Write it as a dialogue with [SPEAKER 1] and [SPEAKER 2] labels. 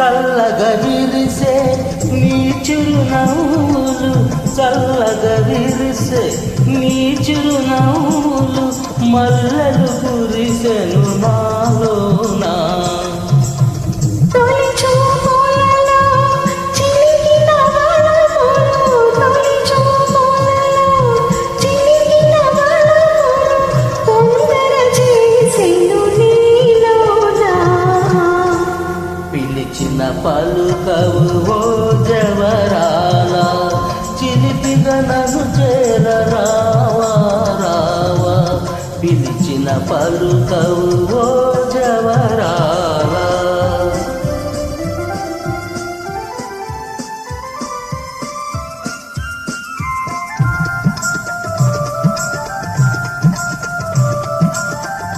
[SPEAKER 1] చల్లగా విరిసే నీ చిరునవ్వులు చల్లగా విరిసే నీ చిరునవ్వులు మల్లలు కురిసెను
[SPEAKER 2] మా
[SPEAKER 1] పిలిచిన పలుకవు ఓ జవరాల చిలిపిన నన్ను చేర రావా రావా. పిలిచిన పలుకవు ఓ